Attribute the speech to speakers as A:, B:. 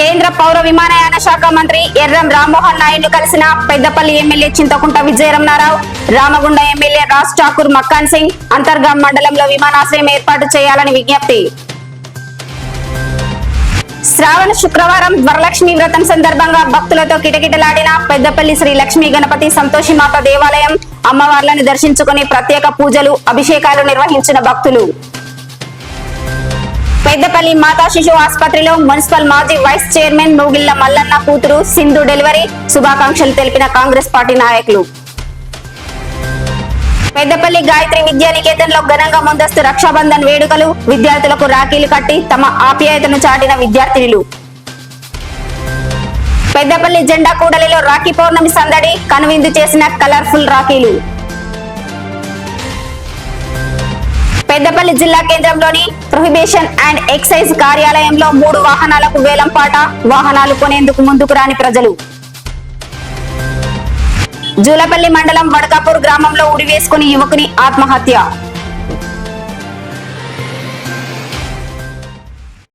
A: కేంద్ర పౌర విమానయాన శాఖ మంత్రి ఎర్రం రామ్మోహన్ నాయుడు కలిసిన పెద్దపల్లి ఎమ్మెల్యే చింతకుంట విజయరమణారావు రామగుండ ఎమ్మెల్యే రాజ్ ఠాకూర్ మక్కాన్ సింగ్ అంతర్గాం మండలంలో విమానాశ్రయం ఏర్పాటు చేయాలని విజ్ఞప్తి. శ్రావణ శుక్రవారం వరలక్ష్మి వ్రతం సందర్భంగా భక్తులతో కిటకిటలాడిన పెద్దపల్లి శ్రీ లక్ష్మీ గణపతి సంతోషిమాత దేవాలయం అమ్మవార్లను దర్శించుకుని ప్రత్యేక పూజలు అభిషేకాలు నిర్వహించిన భక్తులు. పెద్దపల్లి మాతా శిశు ఆసుపత్రిలో మున్సిపల్ మాజీ వైస్ చైర్మన్ నూగిళ్ళ మల్లన్న కూతురు సింధు డెలివరీ శుభాకాంక్షలు తెలిపిన కాంగ్రెస్ పార్టీ నాయకులు. పెద్దపల్లి గాయత్రి విద్యానికేతన్లో ఘనంగా ముందస్తు రక్షాబంధన్ వేడుకలు విద్యార్థులకు రాఖీలు కట్టి తమ ఆప్యాయతను చాటిన విద్యార్థినులు. పెద్దపల్లి జెండా కూడలిలో రాఖీ పౌర్ణమి సందడి కనువిందు చేసిన కలర్ఫుల్ రాఖీలు. పెద్దపల్లి జిల్లా కేంద్రంలోని ప్రొహిబిషన్ అండ్ ఎక్సైజ్ కార్యాలయంలో మూడు వాహనాలకు వేలంపాట వాహనాలు కొనేందుకు ముందుకు రాని ప్రజలు. జూలపల్లి మండలం వడకాపూర్ గ్రామంలో ఉరివేసుకుని యువకుని ఆత్మహత్య.